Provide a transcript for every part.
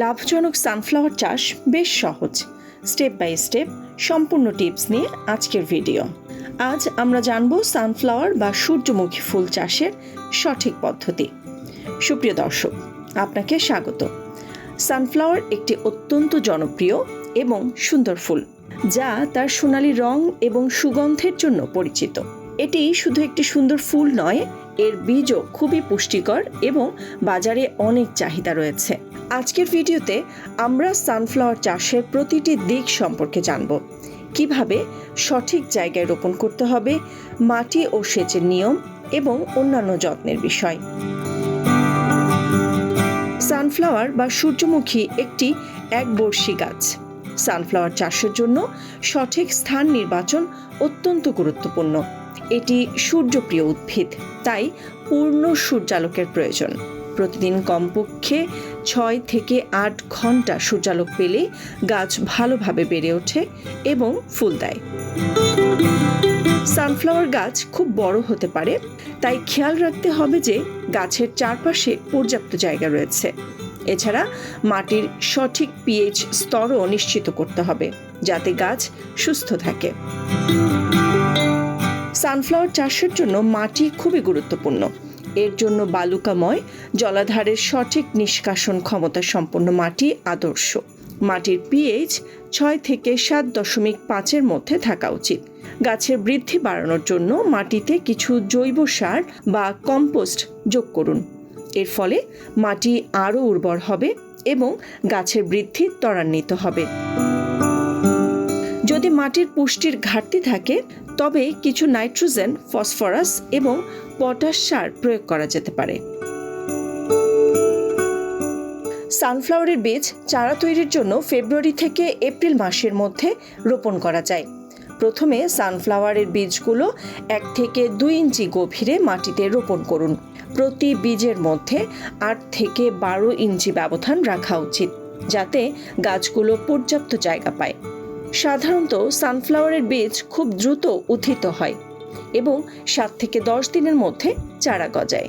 লাভজনক সানফ্লাওয়ার চাষ বেশ সহজ। স্টেপ বাই স্টেপ সম্পূর্ণ টিপস নিয়ে আজকের ভিডিও আজ আমরা জানব সানফ্লাওয়ার বা সূর্যমুখী ফুল চাষের সঠিক পদ্ধতি। সুপ্রিয় দর্শক, আপনাকে স্বাগত। সানফ্লাওয়ার একটি অত্যন্ত জনপ্রিয় এবং সুন্দর ফুল, যা তার সোনালী রং এবং সুগন্ধের জন্য পরিচিত। এটি শুধু একটি সুন্দর ফুল নয়, এর বীজও খুবই পুষ্টিকর এবং বাজারে অনেক চাহিদা রয়েছে। আজকের ভিডিওতে আমরা সানফ্লাওয়ার চাষের প্রতিটি দিক সম্পর্কে জানব। কীভাবে সঠিক জায়গায় রোপণ করতে হবে, মাটি ও সেচের নিয়ম এবং অন্যান্য যত্নের বিষয়। সানফ্লাওয়ার বা সূর্যমুখী একটি একবর্ষী গাছ। সানফ্লাওয়ার চাষের জন্য সঠিক স্থান নির্বাচন অত্যন্ত গুরুত্বপূর্ণ। এটি সূর্যপ্রিয় উদ্ভিদ, তাই পূর্ণ সূর্যালোকের প্রয়োজন। প্রতিদিন কমপক্ষে ছয় থেকে আট ঘণ্টা সূর্যালোক পেলে গাছ ভালোভাবে বেড়ে ওঠে এবং ফুল দেয়। সানফ্লাওয়ার গাছ খুব বড় হতে পারে, তাই খেয়াল রাখতে হবে যে গাছের চারপাশে পর্যাপ্ত জায়গা রয়েছে। এছাড়া মাটির সঠিক পিএইচ স্তরও নিশ্চিত করতে হবে, যাতে গাছ সুস্থ থাকে। সানফ্লাওয়ার চাষের জন্য মাটি খুবই গুরুত্বপূর্ণ। এর জন্য বালুকাময়, জলাধারের সঠিক নিষ্কাশন ক্ষমতা সম্পন্ন মাটি আদর্শ। মাটির পিএইচ ছয় থেকে সাত দশমিক পাঁচের মধ্যে থাকা উচিত। গাছের বৃদ্ধি বাড়ানোর জন্য মাটিতে কিছু জৈব সার বা কম্পোস্ট যোগ করুন। এর ফলে মাটি আরও উর্বর হবে এবং গাছের বৃদ্ধি ত্বরান্বিত হবে। যদি মাটির পুষ্টির ঘাটতি থাকে, তবে কিছু নাইট্রোজেন, ফসফরাস এবং পটাশ সার প্রয়োগ করা যেতে পারে। সানফ্লাওয়ারের বীজ চারা তৈরির জন্য ফেব্রুয়ারি থেকে এপ্রিল মাসের মধ্যে রোপণ করা যায়। প্রথমে সানফ্লাওয়ারের বীজগুলো এক থেকে দুই ইঞ্চি গভীরে মাটিতে রোপণ করুন। প্রতি বীজের মধ্যে আট থেকে বারো ইঞ্চি ব্যবধান রাখা উচিত, যাতে গাছগুলো পর্যাপ্ত জায়গা পায়। সাধারণত সানফ্লাওয়ারের বীজ খুব দ্রুত উত্থিত হয় এবং সাত থেকে দশ দিনের মধ্যে চারা গজায়।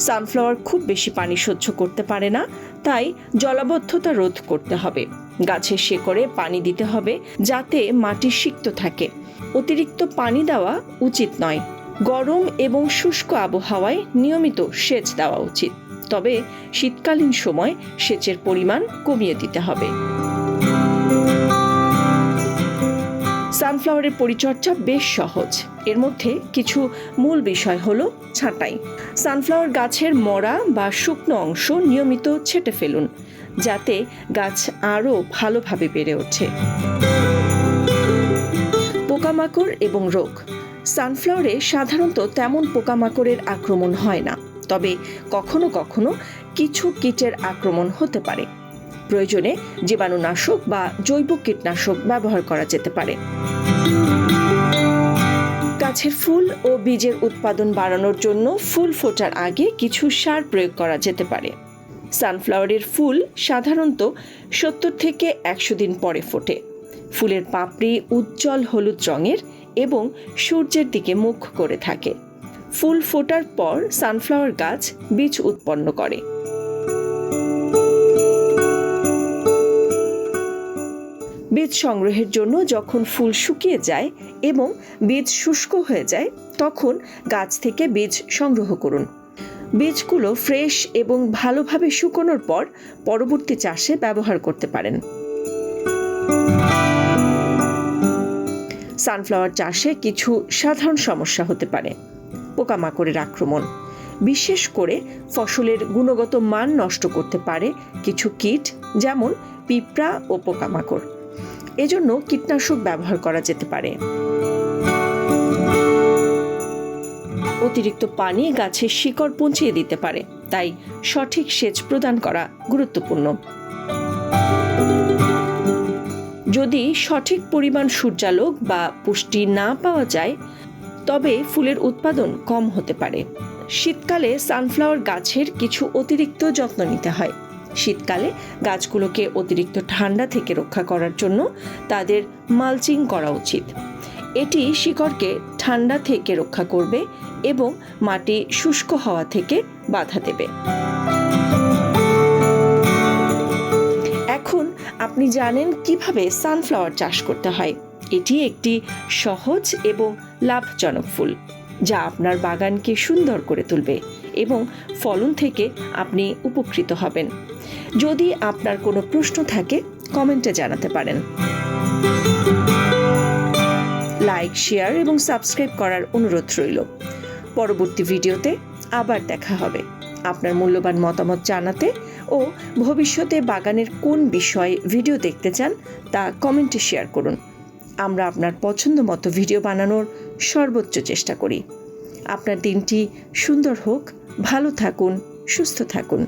সানফ্লাওয়ার খুব বেশি পানি সহ্য করতে পারে না, তাই জলাবদ্ধতা রোধ করতে হবে। গাছের শেকড়ে পানি দিতে হবে যাতে মাটি সিক্ত থাকে। অতিরিক্ত পানি দেওয়া উচিত নয়। গরম এবং শুষ্ক আবহাওয়ায় নিয়মিত সেচ দেওয়া উচিত। তবে শীতকালীন সময় সেচের পরিমাণ কমিয়ে দিতে হবে। সানফ্লাওয়ারের পরিচর্যা বেশ সহজ। এর মধ্যে কিছু মূল বিষয় হল ছাঁটাই। সানফ্লাওয়ার গাছের মরা বা শুকনো অংশ নিয়মিত ছেটে ফেলুন, যাতে গাছ আরও ভালোভাবে বেড়ে ওঠে। পোকামাকড় এবং রোগ। সানফ্লাওয়ারে সাধারণত তেমন পোকামাকড়ের আক্রমণ হয় না। তবে কখনো কখনো কিছু কীটের আক্রমণ হতে পারে। প্রয়োজনে জীবাণুনাশক বা জৈব কীটনাশক ব্যবহার করা যেতে পারে। গাছের ফুল ও বীজের উৎপাদন বাড়ানোর জন্য ফুল ফোটার আগে কিছু সার প্রয়োগ করা যেতে পারে। সানফ্লাওয়ারের ফুল সাধারণত সত্তর থেকে একশো দিন পরে ফোটে। ফুলের পাপড়ি উজ্জ্বল হলুদ রঙের এবং সূর্যের দিকে মুখ করে থাকে। ফুল ফোটার পর সানফ্লাওয়ার গাছ বীজ উৎপন্ন করে। বীজ সংগ্রহের জন্য যখন ফুল শুকিয়ে যায় এবং বীজ শুষ্ক হয়ে যায়, তখন গাছ থেকে বীজ সংগ্রহ করুন। বীজগুলো ফ্রেশ এবং ভালোভাবে শুকোনোর পর পরবর্তী চাষে ব্যবহার করতে পারেন। সানফ্লাওয়ার চাষে কিছু সাধারণ সমস্যা হতে পারে। পোকামাকড়ের আক্রমণ। বিশেষ করে ফসলের গুণগত মান নষ্ট করতে পারে কিছু কীট, যেমন পিঁপড়া ও পোকামাকড়। এজন্য কীটনাশক ব্যবহার করা যেতে পারে। অতিরিক্ত পানি গাছের শিকড় পৌঁছিয়ে দিতে পারে, তাই সঠিক সেচ প্রদান করা গুরুত্বপূর্ণ। যদি সঠিক পরিমাণ সূর্যালোক বা পুষ্টি না পাওয়া যায় তবে ফুলের উৎপাদন কম হতে পারে। শীতকালে সানফ্লাওয়ার গাছের কিছু অতিরিক্ত যত্ন নিতে হয়। শীতকালে গাছগুলোকে অতিরিক্ত ঠান্ডা থেকে রক্ষা করার জন্য তাদের মালচিং করা উচিত। এটি শিকড়কে ঠান্ডা থেকে রক্ষা করবে এবং মাটি শুষ্ক হওয়া থেকে বাধা দেবে। এখন আপনি জানেন কীভাবে সানফ্লাওয়ার চাষ করতে হয়। এটি একটি সহজ এবং লাভজনক ফুল, যা আপনার বাগানকে সুন্দর করে তুলবে এবং ফলন থেকে আপনি উপকৃত হবেন। যদি আপনার কোনো প্রশ্ন থাকে, কমেন্টে জানাতে পারেন। লাইক, শেয়ার এবং সাবস্ক্রাইব করার অনুরোধ রইল। পরবর্তী ভিডিওতে আবার দেখা হবে। আপনার মূল্যবান মতামত জানাতে ও ভবিষ্যতে বাগানের কোন বিষয়ে ভিডিও দেখতে চান, তা কমেন্টে শেয়ার করুন। আমরা আপনার পছন্দ মতো ভিডিও বানানোর সর্বোচ্চ চেষ্টা করি। আপনার দিনটি সুন্দর হোক, ভালো থাকুন, সুস্থ থাকুন।